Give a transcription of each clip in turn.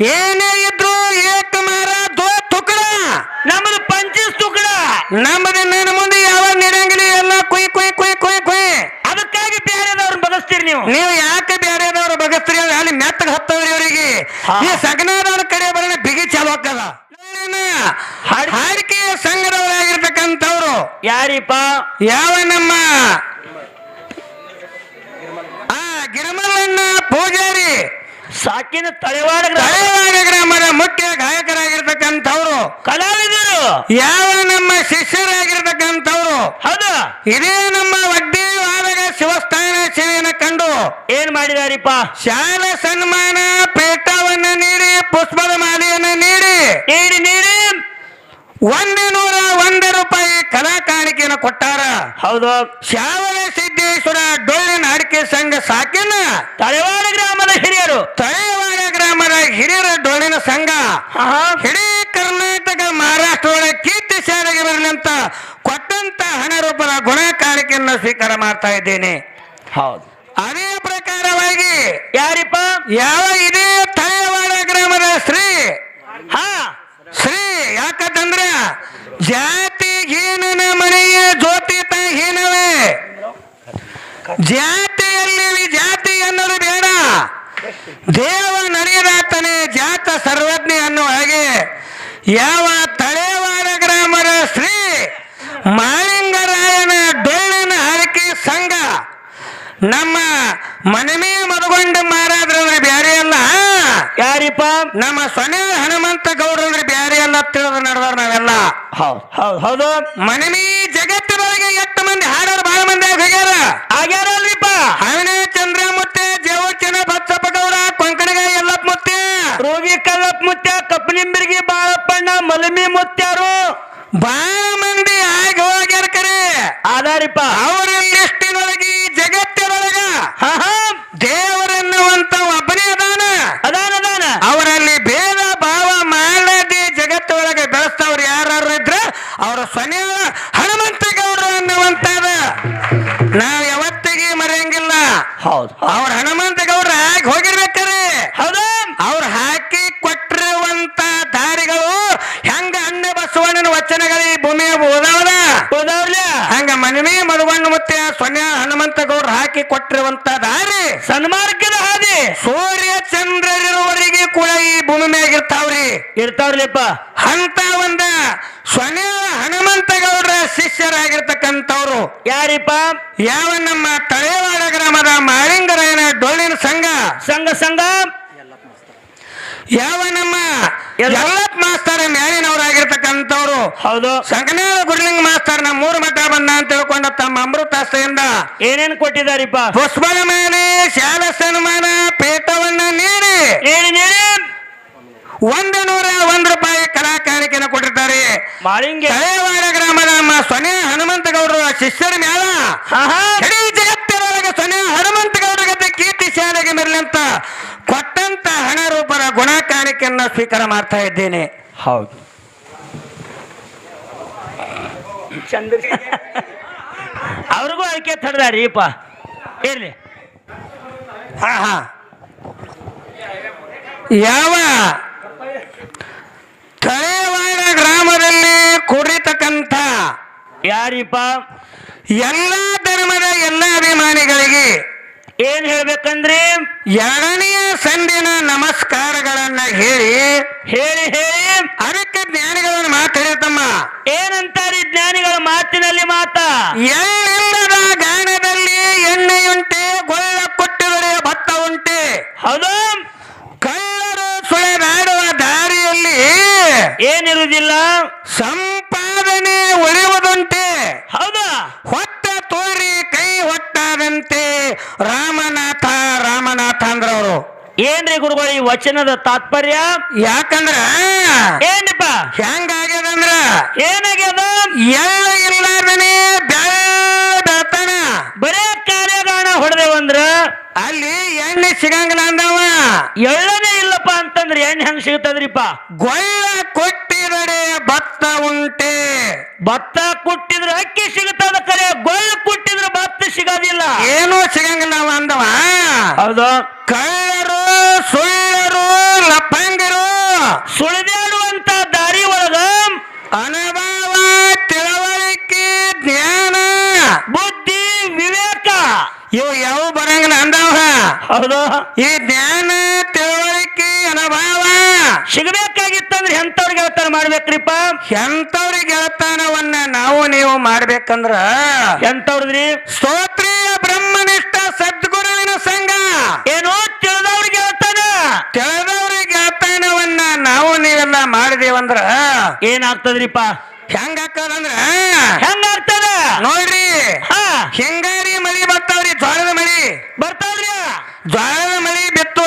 ಏನೇ ಇದ್ರು ಏಕ ಮಾರ ದೋ ತುಕಡ. ನಮ್ಮದು ಪಂಚಸ್ ತುಕಡ. ನಮ್ಮದು ನನ್ನ ಮುಂದೆ ಯಾವ ನಿರಂಗಿಲಿ ಎಲ್ಲ ಕುಯ್ ಕುಯ್ ಕುಯ್ ಕುಯ್ ಕುಯ್. ಅದಕ್ಕಾಗಿ ಬೇರೆದವ್ರನ್ನ ಬಗಸ್ತೀರಿ ನೀವು. ನೀವು ಯಾಕೆ ಬೇರೆದವ್ರು ಬಗಸ್ತೀರಿ ಅಂದ್ರೆ ಅಲ್ಲಿ ಮೆತ್ತಗೆ ಹತ್ತವ್ರಿ ಅವರಿಗೆ. ಈ ಸಗನಾದವ್ರ ಕಡೆ ಬರೋಣ ಬಿಗಿ ಚಾಲು ಹಾಡ್- ಹಾಡಿಕೆಯ ಸಂಘದವರಾಗಿರ್ತಕ್ಕಂಥವ್ರು. ಯಾರಿಪ್ಪ? ಯಾವ ನಮ್ಮ ಆ ಗಿರಮಲ್ಲಣ್ಣ ಪೂಜಾರಿ. ಸಾಕಿನ ತಳೆವಾಡ ತಳವಾಡ ಗ್ರಾಮದ ಮುಖ್ಯ ಗಾಯಕರಾಗಿರ್ತಕ್ಕಂಥವ್ರು. ಕಲಾವಿದರು. ಯಾವ ನಮ್ಮ ಶಿಷ್ಯರಾಗಿರ್ತಕ್ಕಂಥವ್ರು. ಹೌದು. ಇದೇ ನಮ್ಮ ವಡ್ಡಿ ವಾದಗ ಶಿವಸ್ಥಾನ ಸೇವೆಯನ್ನು ಕಂಡು ಏನ್ ಮಾಡಿದಾರಿಪ್ಪ? ಶಾಲಾ ಸನ್ಮಾನ ಪೇಟವನ್ನ ನೀಡಿ ಪುಷ್ಪದ ಮಾಲೆಯನ್ನ ನೀಡಿ ನೀಡಿ ನೀಡಿ. ಒಂದು ನೂರ ಒಂದು ರೂಪಾಯಿ ಕಲಾ ಕಾಣಿಕೆಯನ್ನು ಕೊಟ್ಟಾರ. ಹೌದು. ಶಾವಲ ಸಿದ್ದೇಶ್ವರ ಡೊಳ್ಳಿನ ಅಡಿಕೆ ಸಂಘ ಸಾಕಿನ ತಳೆವಾಡ ಗ್ರಾಮದ ಹಿರಿಯರು. ತಳೆವಾಡ ಗ್ರಾಮದ ಹಿರಿಯರ ಡೊಳ್ಳಿನ ಸಂಘ. ಇಡೀ ಕರ್ನಾಟಕ ಮಹಾರಾಷ್ಟ್ರ ಒಳಗೆ ಕೀರ್ತಿ ಶಾಲೆಗೆ ಬರಲಿ ಅಂತ ಕೊಟ್ಟಂತ ಹಣ ರೂಪದ ಗುಣ ಕಾಣಿಕೆಯನ್ನು ಸ್ವೀಕಾರ ಮಾಡ್ತಾ ಇದ್ದೇನೆ. ಹೌದು. ಅದೇ ಪ್ರಕಾರವಾಗಿ ಯಾರಿಪ್ಪ? ಯಾವ ಇದೇ ತಳೆವಾಡ ಗ್ರಾಮದ ಶ್ರೀ ಹಾ. ಶ್ರೀ ಯಾಕಂದ್ರ ಜಾತಿ ಹೀನನ ಮನೆಯ ತಾಯಿ ಹೀನವೇ ಜಾತಿಯಲ್ಲಿ ಜಾತಿ ಅನ್ನೋದು ಬೇಡ. ದೇವ ನಡೆಯದಾತನೇ ಜಾತ ಸರ್ವಜ್ಞ ಅನ್ನುವ ಹಾಗೆ. ಯಾವ ತಳೆವಾಡ ಗ್ರಾಮದ ಶ್ರೀ ಮಾಳಿಂಗರಾಯನ ಡೊಳ್ಳಿನ ಹರಕೆ ಸಂಘ ನಮ್ಮ ಮನಮೇ ಮದಗೊಂಡ ಮಾರಾದ್ರಂದ್ರೆ ಬ್ಯಾರೆ ಅಲ್ಲ. ಯಾರಿಪ್ಪ? ನಮ್ಮ ಸೊನೆ ಹನುಮಂತ ಗೌಡ್ರಂದ್ರೆ ಬ್ಯಾರೆ ಅಲ್ಲ ತಿಳಿದು ನಡೆದವ್ರು ನಾವೆಲ್ಲ. ಹೌದು ಹೌದು ಹೌದು. ಮನಮಿ ಜಗತ್ತಿನೊಳಗೆ ಎಷ್ಟು ಮಂದಿ ಹಾಡೋರು ಬಹಳ ಮಂದಿ ಆಗ್ಯಾರ ಹೋಗ್ಯಾರ ಅವನೇ ಚಂದ್ರ ಮುತ್ತೆ ಜವಚನ ಬಚ್ಚಪ್ಪ ಗೌಡ ಕೊಂಕಣಗ ಎಲ್ಲಪ್ಪ ಮುತ್ತೆ ರೋಗಿ ಕಲ್ಲಪ್ಪ ಮುತ್ತೆ ಕಪ್ಪಲಿಂಬಿರ್ಗಿ ಬಾಳಪ್ಪಣ್ಣ ಮಲಮಿ ಮುತ್ಯಾರು ಬಹಳ ಮಂದಿ ಆಗಿ ಹೋಗ್ಯಾರ ಕರೆ. ಆಧಾರಿಪ್ಪ ಅವರ ಲಿಸ್ಟಿನೊಳಗೆ ಅಂತ ಒಂದ ಸ್ವನೇ ಹನುಮಂತಗೌಡರ ಶಿಷ್ಯರಾಗಿರ್ತಕ್ಕಂಥವ್ರು. ಯಾರಿಪ್ಪ? ಯಾವ ನಮ್ಮ ತಳೆವಾಡ ಗ್ರಾಮದ ಮಾಳಿಂಗರಾಯನ ಡೊಳ್ಳಿನ ಸಂಘ. ಸಂಘ ಸಂಘ? ಯಾವ ನಮ್ಮ ಎಲ್ಲ- ಎಲ್ಲಪ್ಪ ಮಾಸ್ತರ ಮ್ಯಾಲಿನವರಾಗಿರ್ತಕ್ಕಂಥವ್ರು. ಹೌದು. ಸಂಗನಾಳ ಗುರುಲಿಂಗ ಮಾಸ್ತರ್ ನಮ್ಮ ಮೂರು ಮಠ ಬಂದ ಅಂತ ತಿಳ್ಕೊಂಡ ತಮ್ಮ ಅಮೃತಾಸ್ತೆಯಿಂದ ಏನೇನು ಕೊಟ್ಟಿದಾರಿಪ್ಪ ಪುಷ್ಪದ ಮೇಲೆ ಶಾಲಾ ಸನ್ಮಾನ ಪೇಟವನ್ನ ನೀಡಿ. ನೀಡಿ ಒಂದು ನೂರ ಒಂದು ರೂಪಾಯಿ ಕಲಾ ಕಾಣಿಕೆಯನ್ನು ಕೊಟ್ಟಿರ್ತಾರೆ. ಮಾಳಿಂಗೆ. ತಳೆವಾಡ ಗ್ರಾಮದ ನಮ್ಮ ಸೊನೆ ಹನುಮಂತಗೌಡರ ಶಿಷ್ಯರ ಮ್ಯಾಲ ಇಡೀ ಜಗತ್ತಿನೊಳಗೆ ಸೊನೆ ಹನುಮಂತಗೌಡರ ಗತೆ ಕೀರ್ತಿ ಶಾಲೆಗೆ ಮೆರಲಿ ಅಂತ ಕೊಟ್ಟಂತ ಹಣ ರೂಪದ ಗುಣ ಕಾಣಿಕೆಯನ್ನ ಸ್ವೀಕಾರ ಮಾಡ್ತಾ ಇದ್ದೇನೆ. ಹೌದು. ಚಂದ್ರ. ಅವ್ರಿಗೂ ಅದಕ್ಕೆ ತಡದಾರೀಪ ಇರ್ಲಿ. ಹಾ ಹಾ. ಯಾವ ತಳೆವಾಡ ಗ್ರಾಮದಲ್ಲಿ ಕುಡಿತಕ್ಕಂಥ ಯಾರಿಪ್ಪ? ಎಲ್ಲ ಧರ್ಮದ ಎಲ್ಲ ಅಭಿಮಾನಿಗಳಿಗೆ ಏನ್ ಹೇಳ್ಬೇಕಂದ್ರೆ? ಎರಡನೆಯ ಸಂದಿನ ನಮಸ್ಕಾರಗಳನ್ನ ಹೇಳಿ ಹೇಳಿ ಹೇಳಿ. ಅದಕ್ಕೆ ಜ್ಞಾನಿಗಳನ್ನು ಮಾತಾಡಿರ್ತಮ್ಮ ಏನಂತಾರೆ ಜ್ಞಾನಿಗಳ ಮಾತಿನಲ್ಲಿ ಮಾತ? ಎಲ್ಲಿಲ್ಲದ ಗಾಣದಲ್ಲಿ ಎಣ್ಣೆಯುಂಟೆ ಗೊಳ್ಳ ಕೊಟ್ಟಿದರೆ ಭತ್ತ ಉಂಟೆ. ಹೌದು. ಏನಿರುವುದಿಲ್ಲ? ಸಂಪಾದನೆ ಉಳಿಯುವುದುಂಟೆ ಹೌದಾ? ಹೊಟ್ಟ ತೋರಿ ಕೈ ಹೊಟ್ಟಾದಂತೆ ರಾಮನಾಥ ರಾಮನಾಥ ಅಂದ್ರವರು. ಏನ್ರಿ ಗುರುಗಳು ಈ ವಚನದ ತಾತ್ಪರ್ಯ? ಯಾಕಂದ್ರ? ಏನಪ್ಪ ಹೆಂಗಾಗ್ಯದಂದ್ರ? ಏನಾಗ್ಯದ? ಎಲ್ಲ ಇಲ್ಲಾದನೆ ಬೆಳ್ತಾನ. ಬರೇ ಕಾರ್ಯಗಾಣ ಹೊಡೆದೇವಂದ್ರ? ಅಲ್ಲಿ ಎಣ್ಣೆ ಸಿಗಂಗಿಲ್ಲ ಅಂದವ. ಎಳ್ಳನೇ ಇಲ್ಲಪ್ಪ ಅಂತಂದ್ರೆ ಎಣ್ಣೆ ಹೆಂಗ್ ಸಿಗ್ತದ್ರಿಪ್ಪ ಗೊಳ್ಳ ಕೊಟ್ಟಿದರೆ ಭತ್ತ ಉಂಟೆ. ಭತ್ತ ಕುಟ್ಟಿದ್ರೆ ಅಕ್ಕಿ ಸಿಗುತ್ತದ ಕರೆ ಗೊಳ್ಳ ಕುಟ್ಟಿದ್ರೆ ಭತ್ತ ಸಿಗೋದಿಲ್ಲ. ಏನೂ ಸಿಗಂಗಿಲ್ಲ ಅಂದವ. ಹೌದು. ಕಳ್ಳರು ಸುಳ್ಳರು ಲಪ್ಪಂಗರು ಸುಳಿದಾಡುವಂತ ದಾರಿ ಒಳಗ ಅನುಭವ ತಿಳುವಳಿಕೆ ಜ್ಞಾನ. ಬುದ್ಧಿ ವಿವೇಕ. ಇವು ಯಾವ ಬರಂಗಿಲ್ಲ ಅಂದವ. ಹೌದು. ಈ ಜ್ಞಾನ ತಿಳುವಳಿಕೆ ಅನುಭವ ಸಿಗಬೇಕಾಗಿತ್ತಂದ್ರೆ ಎಂತವ್ರಿಗೆ ಗೆಳತನ ಮಾಡ್ಬೇಕ್ರಿಪ್ಪ? ಎಂತವ್ರಿ ಗೆಳತನವನ್ನ ನಾವು ನೀವು ಮಾಡ್ಬೇಕಂದ್ರ? ಎಂತವ್ರದ್ರಿ ಸ್ತೋತ್ರೀಯ ಬ್ರಹ್ಮನಿಷ್ಠ ಸದ್ಗುರುವಿನ ಸಂಘ. ಏನೋ ತಿಳಿದವ್ರಿಗೆ ಗೆಳತನ ತಿಳಿದವ್ರಿ ಗೆಳತನವನ್ನ ನಾವು ನೀವೆಲ್ಲ ಮಾಡಿದೇವಂದ್ರ? ಏನಾಗ್ತದ್ರಿಪ್ಪ? ಹೆಂಗಾಗ್ತದಂದ್ರ? ಹೆಂಗಾಗ್ತದ? ನೋಡ್ರಿ ಹಾ. ಹಿಂಗಾರಿ ಮಳಿ ಬರ್ತಾವ್ರಿ ಜ್ವಾಳದ ಮಳಿ. ಬರ್ತಾವ್ರಿ ಜ್ವಾಳದ ಮಳಿ ಬಿತ್ತು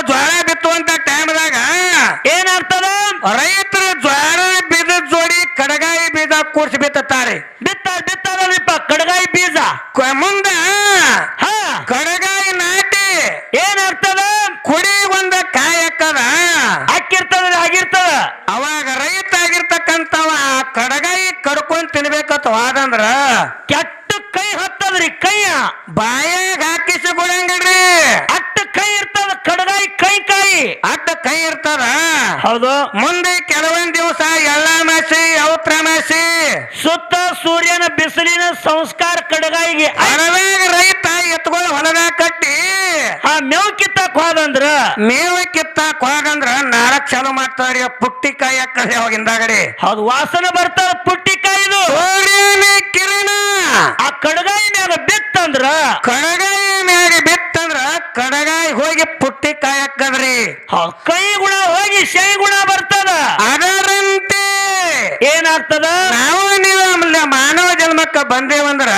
ಅಂತ ಟೈಮ್ದಾಗ ಏನಾಗ್ತದ ರೈತರು ಜ್ವಾರ ಬೀಜ ಜೋಡಿ ಕಡಗಾಯಿ ಬೀಜ ಕೂಡಿಸಿ ಬಿತ್ತಾರೆ ಬಿತ್ತ ಬಿತ್ತಾರಲ್ರಿಪ್ಪ ಕಡಗಾಯಿ ಬೀಜ. ಮುಂದ ಹಾ. ಕಡಗಾಯಿ ನಾಟಿ. ಏನಾಗ್ತದ ಕುಡಿ ಒಂದ ಕಾಯಿ ಹಾಕದ ಹಾಕಿರ್ತದ ಆಗಿರ್ತದ ಅವಾಗ ರೈತ ಆಗಿರ್ತಕ್ಕಂಥವ ಕಡಗಾಯಿ ಕಡ್ಕೊಂಡ್ ತಿನ್ಬೇಕತ್ ವಾದಂದ್ರ ಕೆಟ್ಟ ಕೈ ಹತ್ತದ್ರಿ ಕೈಯ. ಬಾಯಾಗ ಹಾಕಿಸಿ ಕೊಡಂಗಿಲ್ರಿ ಅಟ್ಟ ಕೈ ಇರ್ತದ ಕಡಗಾಯಿ ಕೈ ಅಟ್ಟ ಕೈ ಇರ್ತದ ಹೌದು. ಮುಂದೆ ಕೆಲವೊಂದ್ ದಿವಸ ಎಲ್ಲಾ ಮಾಸಿ ಔತ್ರ ಮಾಸಿ ಸುತ್ತ ಸೂರ್ಯನ ಬಿಸಿಲಿನ ಸಂಸ್ಕಾರ ಕಡಗಾಯಿಗೆ ಹೊಲದಾಗ ರೈತ ಎತ್ಕೊಳ್ಳಿ ಹೊಲದ ಕಟ್ಟಿ. ಆ ಮೇವು ಕಿತ್ತಾಕ್ ಹೋದಂದ್ರ? ಮೇವು ಕಿತ್ತಾಕ್ ಹೋದಂದ್ರ ನಾರಕ್ ಚಾಲು ಮಾಡ್ತಾವ್ರಿ ಪುಟ್ಟಿ ಕಾಯಿ ಹಾಕದೆ ಅವಾಗಿಂದಾಗಡಿ ಹೌದು ವಾಸನೆ ಬರ್ತಾರ ಪುಟ್ಟಿ ಕಾಯಿ ಸೂರ್ಯನ ಕಿರಣ. ಆ ಕಡಗಾಯಿ ಮ್ಯಾಗ ಬಿತ್ತಂದ್ರ? ಕಡಗಾಯಿ ಮ್ಯಾಗ ಬಿತ್ತಂದ್ರ ಕಡಗಾಯಿ ಹೋಗಿ ಪುಟ್ಟಿ ಕಾಯಕ್ಕದ್ರಿ. ಹಾಕದ್ರಿ ಕೈ ಗುಣ ಹೋಗಿ ಶೈ ಗುಣ ಬರ್ತದ. ಅದರಂತೆ. ಏನಾಗ್ತದ? ನಾವು ನೀವು ಮಾನವ ಜನ್ಮಕ್ಕ ಬಂದೇವಂದ್ರ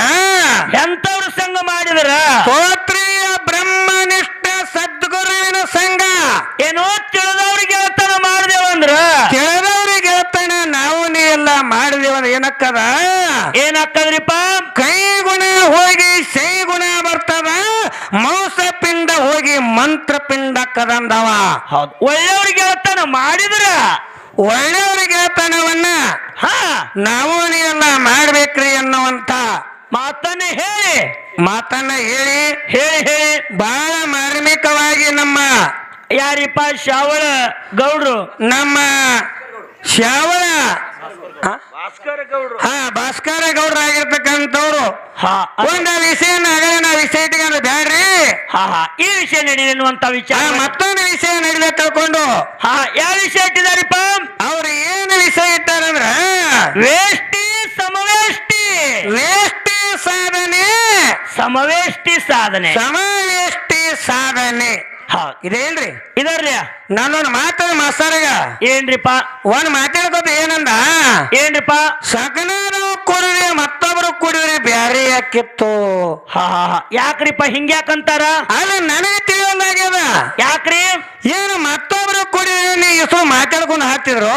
ಎಂತವ್ರ ಸಂಘ ಮಾಡಿದ್ರ? ಸ್ತೋತ್ರಿಯ ಬ್ರಹ್ಮನಿಷ್ಠ ಸದ್ಗುರುವಿನ ಸಂಘ. ಏನೋ ತಿಳಿದವ್ರಿಗೆ ಹೇಳ್ತಾನ ಮಾಡಿದೇವಂದ್ರ ತಿಳಿದವ್ರಿಗೆ ಹೇಳ್ತಾನ ನಾವು ನೀ ಎಲ್ಲ ಮಾಡಿದೇವಂದ್ರ ಏನಕ್ಕದ? ಏನಾಗ್ತದ್ರಿಪ್ಪ ಕೈ ಗುಣ ಹೋಗಿ ಶೈ ಗುಣ ಬರ್ತದ ಮೌಸ ಪಿಂಡ ಹೋಗಿ ಮಂತ್ರ ಪಿಂಡ ಕದಂದವ. ಹೌದು. ಒಳ್ಳೆಯವ್ರಿಗೆ ಹೇಳ್ತಾನ ಮಾಡಿದ್ರ ಒಳ್ಳೆಯವ್ರಿಗೆ ಹೇಳ್ತಾನವನ್ನ. ಹಾ. ನಾವು ನೀವೆಲ್ಲ ಮಾಡ್ಬೇಕ್ರಿ ಅನ್ನುವಂತ ಮಾತನ್ನ ಹೇಳಿ ಮಾತನ್ನ ಹೇಳಿ ಹೇಳಿ ಹೇಳಿ ಬಹಳ ಮಾರ್ಮಿಕವಾಗಿ ನಮ್ಮ ಯಾರಿಪ್ಪ ಶಾವಳ ಗೌಡ್ರು ನಮ್ಮ ಶ್ಯಾವಳ ಆ? ಭಾಸ್ಕರ ಗೌಡ್ರು. ಹಾ ಭಾಸ್ಕರ ಗೌಡ್ರಾಗಿರ್ತಕ್ಕಂಥವ್ರು. ಹಾ ಒಂದ್ ವಿಷಯ ವಿಷಯನ ಆಗಲೇ ನಾ ವಿಷಯ ಇಟ್ಕೊಂಡು ಬ್ಯಾಡ್ರಿ ಹಾ ಹಾ ಈ ವಿಷಯ ನಡೀಲಿ ಅನ್ನುವಂತ ವಿಚಾರ. ಮತ್ತೊಂದು ವಿಷಯ ನಡೆದ ತಿಳ್ಕೊಂಡು. ಹಾ ಯಾವ ವಿಷಯ ಇಟ್ಟಿದಾರಿಪ್ಪ ಅವ್ರು ಏನು ವಿಷಯ ಇಟ್ಟಾರಂದ್ರ ವೇಷ್ಟಿ ಸಮವೇಷ್ಟಿ ವೇಷ್ಟಿ ಸಾಧನೆ. ಸಮವೇಷ್ಟಿ ಸಾಧನೆ. ಸಮವೇಷ್ಟಿ ಸಾಧನೆ. ಹಾ ಇದೇನ್ರಿ ಇದರ್ಲಿ? ನಾನೊಂದ್ ಮಾತ ಮಾಸ್ತರ್ಗ. ಏನ್ರಿಪ್ಪ ಒಂದ್ ಮಾತಾಡ್ಕೋತ ಏನಂದ? ಏನ್ರಿಪ್ಪ ಸಗಣರು ಕುಡಿದ್ರೆ ಮತ್ತೊಬ್ರು ಕುಡಿದ್ರೆ ಬ್ಯಾರೆ ಯಾಕಿತ್ತು? ಹಾ ಹಾ ಹಾ. ಯಾಕ್ರಿಪ್ಪ ಹಿಂಗ್ಯಾಕಂತಾರ ಅಲ್ಲ ನನಗೆ ತಿಳಿಯೊಂದಾಗ್ಯದ ಯಾಕ್ರಿ? ಏನು ಮತ್ತೊಬ್ರು ಕುಡಿದ್ರೆ ನೀ ಇಷ್ಟು ಮಾತಾಡ್ಕೊಂಡು ಹಾಕ್ತಿದ್ರು?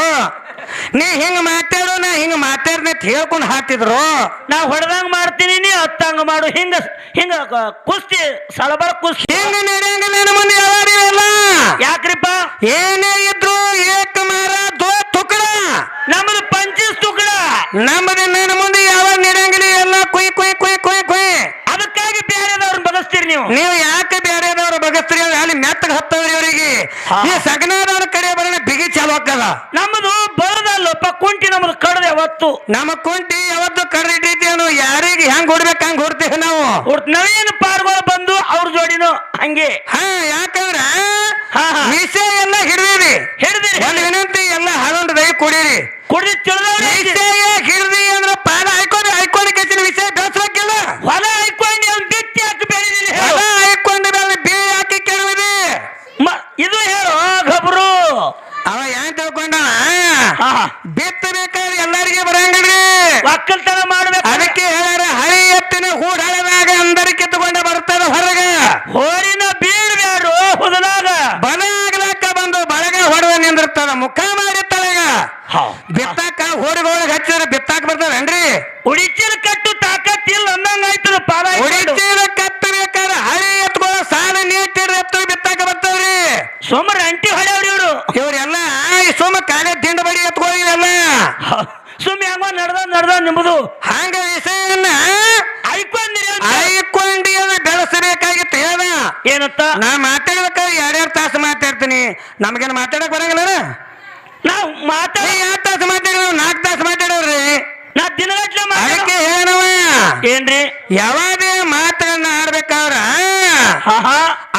ನೀ ಹಿಂಗ ಮಾತಾಡು ನಾ ಹಿಂಗ ಮಾತಾಡ್ನೆ ಅಂತ ಹೇಳ್ಕೊಂಡು ಹಾಕ್ತಿದ್ರು? ನಾ ಹೊಡೆದಂಗ ಮಾಡ್ತೀನಿ ನೀ ಹತ್ತಂಗ ಮಾಡು. ಹಿಂಗ ಹಿಂಗ ಕ- ಕುಸ್ತಿ ಸಳಬರ ಕುಸ್ತಿ ಹಿಂಗ ನಡೆಯಂಗ ನನ್ನ ಮುಂದೆ ಯಾವಾರಿಲ್ಲ ಯಾಕ್ರಿಪ್ಪ ಏನೇ ಇದ್ರು ಏಕ ಮಾರ ದೋ ತುಕಡ. ನಮ್ಮದು ಪಂಚಸ್ ತುಕಡ. ನಮ್ಮದು ನನ್ನ ಮುಂದೆ ಯಾವ ನೀಡಂಗಿಲ್ಲ ಎಲ್ಲ ಕುಯ್ ಕುಯ್ ಕುಯ್ ಕುಯ್ ಕುಯ್. ಅದಕ್ಕಾಗಿ ಬೇರೆದವ್ರನ್ನ ಬಗಸ್ತೀರಿ ನೀವು. ನೀವು ಯಾಕೆ ಬೇರೆದವ್ರು ಬಗಸ್ತೀರಿ ಅಲ್ಲಿ ಮೆತ್ತಗೆ ಹತ್ತವ್ರಿ ಅವರಿಗೆ. ಈ ಸಗನಾದವ್ರ ಕಡೆ ಬರೋಣ ಬಿಗಿ ಚಾಲು ಆಗ್ತದ. ನಮ್ಮದು ಬರದಲ್ಲಪ್ಪ ಕುಂಟಿ ನಮ್ಮದು ಕಡದ ಯಾವತ್ತು. ನಮ್ಮ ಕುಂಟಿ ಯಾವತ್ತು ಕರೆದಿಟ್ಟೇನು ಯಾರಿಗೆ ಹೆಂಗ್ ಹೊಡ್ಬೇಕು ಹಂಗ್ ಹೊಡ್ತೇವೆ ನಾವು. ನವೀನ ಪಾರ್ಗಳು ಬಂದು ಅವ್ರ ಜೋಡಿನು ಹಂಗೆ. ಹಾ ಯಾಕಂದ್ರ ವಿಷಯ ಎಲ್ಲ ಹಿಡಿದಿರಿ. ಹಿಡಿದಿರಿ ಒಂದು ವಿನಂತಿ ಎಲ್ಲ ಹಾಲೊಂದು ದಯ ಕೊಡಿರಿ ಕುಡ್ದಿ ತಿಳಿದವ್ರಿ ವಿಷಯ ಹಿಡ್ದಿ ಅಂದ್ರ ಪಾದ ಹಾಕೊಂಡು ಹಾಕೊಂಡು ಕೆಸಿನ ವಿಷಯ ಬೆಳೆಸ್ಬೇಕಿಲ್ಲ ಹೊಲ ಹಾಕೊಂಡು ಅವ್ನ್ ಬಿತ್ತಿ ಹಾಕಿ ಬೆಳೆದಿರಿ ಹೊಲ ಹಾಕೊಂಡು ಮೇಲೆ ಬೀ ಹಾಕಿ ಕೆಡವಿದಿ ಇದು ಹೇಳು ಗಬ್ರು ಅವ ಏನ್ ತಿಳ್ಕೊಂಡ ಹಾ ಹಾ. ಬಿತ್ತಬೇಕಾದ್ರೆ ಎಲ್ಲರಿಗೆ ಬರಂಗಿಲ್ರಿ ಒಕ್ಕಲ್ತನ ಮಾಡ್ಬೇಕು ಅದಕ್ಕೆ ಹೇಳ್ಯಾರ ಹಳಿ ಎತ್ತಿನ ಹೂಡಾಳದಾಗ ಅಂದರಿ ಕಿತ್ತುಕೊಂಡ ಬರ್ತದ ಹೊರಗ ಹೋರಿನ ಬೀಳ್ಬ್ಯಾರು ಹುದಲಾಗ ಬಲ ಆಗ್ಲಕ್ಕ ಬಂದು ಬಳಗ ಹೊಡೆದ ನಿಂದಿರ್ತದ ಮುಖ ಮಾಡಿ ತಳಗ ಬಿತ್ತಾಕ ಹೋರಿಗೊಳಗೆ ಹಚ್ಚಿದ್ರೆ ಬಿತ್ತಾಕ ಬರ್ತದೇನ್ರಿ ಉಡಿಚಿನ ಕಟ್ಟು ತಾಕತ್ ಇಲ್ಲ ಅಂದಂಗ ಆಯ್ತದ ಪಾದ ಹಿಡ್ಕೊಂಡು. ಉಳಿತೀರ ಕತ್ತಬೇಕಾದ್ರೆ ಹಳಿ ಎತ್ಕೊಳ್ಳೋ ಸಾಲ ನೀಟಿರ ಎತ್ತು ಬಿತ್ತಾಕ ಬರ್ತವ್ರಿ ಸೋಮರ ಅಂಟಿ ಹೊಡ್ಯಾವ್ರಿ ಇವ್ರು ಇವ್ರೆಲ್ಲ ಈ ಸುಮ್ಮ ಕಾಲೇ ದಿಂಡ ಬಡಿ ಎತ್ಕೊಳ್ಳಿರಲ್ಲ ಸುಮ್ಮನೆ ಹಂಗ ನಡ್ದ ನಡ್ದ ನಿಮ್ಮದು ಹಂಗ ವಿಷಯನ್ನ ಐಕೊಂದಿರಿ ಅಂತ. ಐಕೊಂಡಿ ಅದು ಬೆಳೆಸಬೇಕಾಗಿತ್ತು ಹೇಳ್ದ ಏನತ್ತ ನಾ ಮಾತಾಡ್ಬೇಕಾದ್ರೆ ಎರಡೆರಡು ತಾಸು ಮಾತಾಡ್ತೀನಿ ನಮಗೇನು ಮಾತಾಡಕ್ ಬರಂಗಿಲ್ಲ ನಾವು ಮಾತಾಡಿ ಎರಡು ತಾಸು ಮಾತಾಡೋ ನಾಲ್ಕು ತಾಸು ಮಾತಾಡೋರಿ ನಾ ದಿನಗಟ್ಲೆ ಅದಕ್ಕೆ ಹೇಳವ ಏನ್ರಿ? ಯಾವಾಗ ಮಾತುಗಳನ್ನ ಆಡ್ಬೇಕಾದ್ರ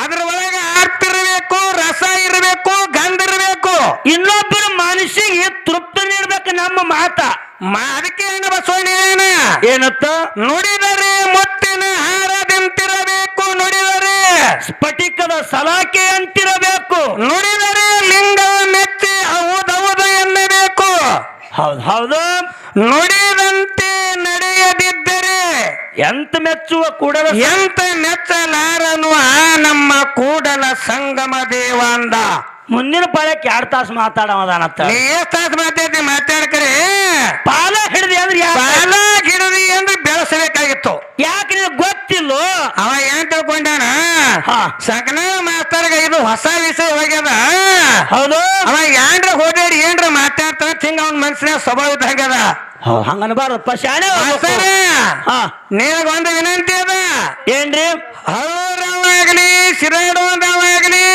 ಅದ್ರ ಒಳಗೆ ಅರ್ಥ ಇರಬೇಕು ರಸ ಇರಬೇಕು ಗಂಧ ಇರಬೇಕು. ಇನ್ನೊಬ್ಬರ ಮನುಷ್ಯಗೆ ತೃಪ್ತಿ ನೀಡ್ಬೇಕು ನಮ್ಮ ಮಾತ. ಮಾ- ಅದಕ್ಕೆ ಏನು ಬಸವಣ್ಣ ಏನ ಏನತ್ತ? ನುಡಿದರೆ ಮುತ್ತಿನ ಹಾರದಂತಿರಬೇಕು ನುಡಿದರೆ. ಸ್ಫಟಿಕದ ಸಲಾಕೆ ಅಂತಿರಬೇಕು. ನುಡಿದರೆ ಲಿಂಗ ಮೆಚ್ಚಿ ಹೌದೌದು ಎನ್ನಬೇಕು. ಹೌದು ಹೌದು. ನುಡಿದಂತೆ ನಡೆಯದಿದ್ದರೆ ಎಂತ ಮೆಚ್ಚುವ ಕೂಡಲ ಎಂತ ಮೆಚ್ಚಲಾರನು ಆ ನಮ್ಮ ಕೂಡಲ ಸಂಗಮ ದೇವ ಅಂದ ಮುಂದಿನ ಪಾಳಕ್ಕೆ ಎರಡ್ ತಾಸು ಮಾತಾಡೋದಾನತ್ತ ಎಷ್ಟು ತಾಸು ಮಾತಾಡ್ತಿ? ಮಾತಾಡ್ಕರೆ. ಪಾಲ ಹಿಡಿದಿ ಅಂದ್ರೆ ಎಂದು ಬೆಳೆಸಬೇಕಾಗಿತ್ತು ಯಾಕೆ ನಿನಗೆ ಗೊತ್ತಿಲ್ಲೋ? ಅವ ಏನ್ ತಿಳ್ಕೊಂಡಾನ. ಸಕನ ಮಾಸ್ತರ್ಗ ಇದು ಹೊಸ ವಿಷಯ ಹೋಗ್ಯದ. ಹೌದು. ಅವ ಏನ್ರ ಹೋದಾಡಿ ಏನ್ರ ಮಾತಾಡ್ತಾನ ತಿಂಗ ಅವನ ಮನ್ಸಿನ ಸ್ವಭಾವ ಇದ್ದಂಗದ ಹಂಗನಬಾರದಪ್ಪ ಶಾಣೆ ಮಾಸ್ತರ ಹಾ. ನಿನಗ ಒಂದು ವಿನಂತಿ ಅದ. ಏನ್ರಿ? ಹಳ್ಳೂರವಾಗಲಿ ಶಿರಾಡೋದವಾಗಲಿ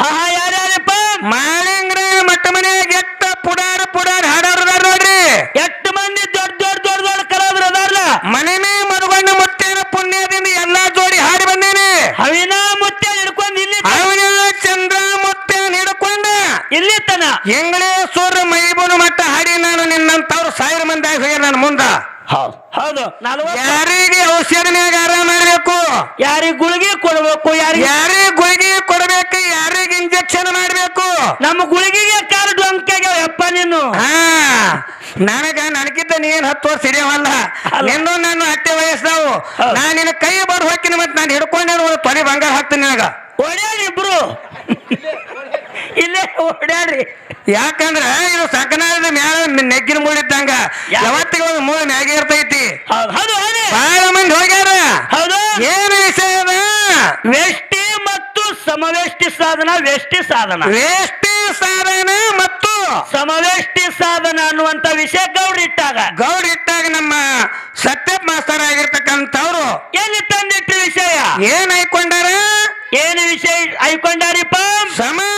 ಹಾ ಹಾ ಯಾರ್ಯಾರಪ್ಪ? ಮಾಳಿಂಗ್ರ ಮಟ್ಟ ಮನೆಯಾಗ ಎತ್ತ ಪುಡಾರ ಪುಡಾರ ಹಾಡೋರ್ದಾರ ನೋಡ್ರಿ ಎಷ್ಟು ಮಂದಿ ದೊಡ್ಡ ದೊಡ್ಡ ದೊಡ್ಡ ದೊಡ್ಡ ಕಲಾವಿದ್ರು ಅದಾರಲ್ಲ ಮರುಗಣ್ಣ ಮುತ್ತೇನ ಪುಣ್ಯದಿಂದ ಎಲ್ಲಾ ಜೋಡಿ ಹಾಡಿ ಬಂದೇನೆ. ಅವಿನ ಮುತ್ತೆ ಹಿಡ್ಕೊಂಡು ಇಲ್ಲಿ ಅವನ ಚಂದ್ರ ಮುತ್ತೆ ಹಿಡ್ಕೊಂಡ. ಇಲ್ಲಿ ತನ. ಸೂರ್ಯ ಮೈಬೂನು ಮಟ್ಟ ಹಾಡಿ ನಾನು ನಿನ್ನಂತವ್ರು ಸಾವಿರ ಮಂದಿ ಆಗಿ ಹೋಗ್ಯಾರ ನನ್ನ ಮುಂದ. ಹೌದು. ಯಾರಿಗ ಔಷಧಿನ್ಯಾಗ ಆರಾಮ ಮಾಡ್ಬೇಕು? ಯಾರಿಗೆ ಗುಳಿಗೆ ಕೊಡ್ಬೇಕು ಯಾರಿಗೆ ಯಾರಿಗೆ ಗುಳಿಗೆ ಕೊಡ್ಬೇಕು? ಯಾರಿಗೆ ಇಂಜೆಕ್ಷನ್ ಮಾಡ್ಬೇಕು? ನಮ್ಮ ಗುಳಿಗೆಗೆ ಡೊಂಕಾಗ್ಯಾವ ಯಪ್ಪ ನೀನು? ಹಾ ನನಗ ನನಗಿದ್ದ ನೀನ್ ಹತ್ತು ವರ್ಷ ಹಿಡಿಯವಲ್ಲ. ನಿಂದು ನಾನು ಹತ್ತೆ ವಯಸ್ಸಾವು ನಾನು ನಾ ನಿನ್ನ ಕೈ ಬರ್ ಹಾಕಿನ ಮತ್ತೆ ನಾನು ಹಿಡ್ಕೊಂಡೇನು ತೊಲೆ ಬಂಗಾರ ಹಾಕ್ತೀನಿ ನನಗ. ಒಳ್ಳೆಯ ಇಬ್ರು. ಇಲ್ಲೇ ಓಡ್ಯಾಡ್ರಿ ಯಾಕಂದ್ರ ಇದು ಸಕನಾದ ಮ್ಯಾಲ ನೆಗ್ಗಿನ ಮೂಡಿದ್ದಂಗ ಇದ್ದಂಗ. ಯಾವತ್ತಿಗೆ ಒಂದು ಮೂಲ ಮ್ಯಾಗೆ ಇರ್ತೈತಿ. ಹೌದು ಹೌದು ಹೌದು. ಬಹಳ ಮಂದಿ ಹೋಗ್ಯಾರ. ಹೌದು. ಏನು ವಿಷಯ ಅದ? ವೆಷ್ಟಿ ಮತ್ತು ಸಮವೆಷ್ಟಿ ಸಾಧನ ವೆಷ್ಟಿ ಸಾಧನ. ವೇಷ್ಟಿ ಸಾಧನ ಮತ್ತು ಸಮವೆಷ್ಟಿ ಸಾಧನ ಅನ್ನುವಂತ ವಿಷಯ ಗೌಡ ಇಟ್ಟಾಗ. ಗೌಡ್ ಇಟ್ಟಾಗ ನಮ್ಮ ಸತ್ಯ ಮಾಸ್ತರ್ ಆಗಿರ್ತಕ್ಕಂಥವ್ರು. ಎಲ್ಲಿ ತಂದಿಟ್ಟ ವಿಷಯ? ಏನ್ ಹಾಕೊಂಡಾರ ಏನು ವಿಷಯ ಐಕೊಂಡಾರಿಪ್ಪ? ಸಮಾವೇಷ್ಟಿ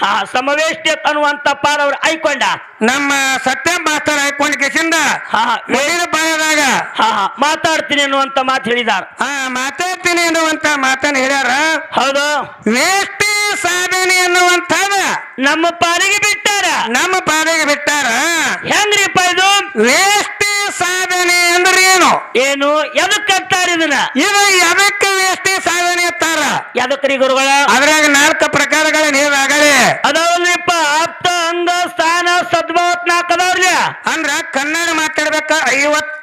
ಹಾ ಸಮವೇಷ್ಟಿ ಅನ್ನುವಂತ ಪಾರ ಅವ್ರು ಐಕೊಂಡ ನಮ್ಮ ಸತ್ಯ ಮಾಸ್ತರ್ ಐಕೊಂಡ ಕಿಸಿಂದ ಹಾ, ಮಾತಾಡ್ತೀನಿ ಅನ್ನುವಂತ ಮಾತು ಹೇಳಿದಾರ. ಹಾ ಮಾತಾಡ್ತೀನಿ ಅನ್ನುವಂತ ಮಾತನ್ನ ಹೇಳ್ಯಾರ. ಹೌದು. ವೇಷ್ಟಿ ಸಾಧನೆ ಅನ್ನುವಂಥದ ನಮ್ಮ ಪಾಲಿಗೆ ಬಿಟ್ಟಾರ ನಮ್ಮ ಪಾಲಿಗೆ ಬಿಟ್ಟಾರ. ಹೆಂಗ್ರಿಪ್ಪ ಇದು? ವೇಷ್ಟಿ ಸಾಧನೆ ಅಂದ್ರೆ ಏನು? ಏನು? ಎದಕ್ ಅಂತಾರ ಇದನ್ನ? ಇದು ಎದಕ್ಕೆ ವೇಷ್ಟಿ ಸಾಧನೆ ಅತ್ತಾರ ಎದಕ್ರಿ ಗುರುಗಳ? ಅದ್ರಾಗ ನಾಲ್ಕು ಪ್ರಕಾರಗಳ ಆಗಲಿ. ಅದಾವಲ್ರಿಪ್ಪ ಆಪ್ತ ಅಂಗ ಸ್ಥಾನ ಸದ್ಭಾವತ್ ನಾಲ್ಕು ಅದಾವ್ರಿ ಅಂದ್ರ ಕನ್ನಡ ಮಾತಾಡ್ಬೇಕ? ಐವತ್ತ